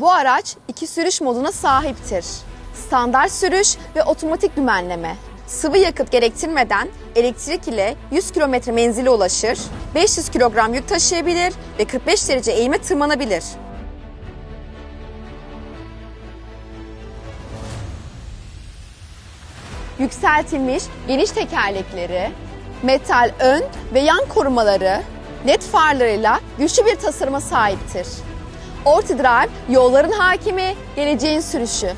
Bu araç iki sürüş moduna sahiptir. Standart sürüş ve otomatik dümenleme. Sıvı yakıt gerektirmeden elektrik ile 100 km menzile ulaşır, 500 kilogram yük taşıyabilir ve 45 derece eğime tırmanabilir. Yükseltilmiş geniş tekerlekleri, metal ön ve yan korumaları, led farlarıyla güçlü bir tasarıma sahiptir. Orti Drive yolların hakimi, geleceğin sürüşü.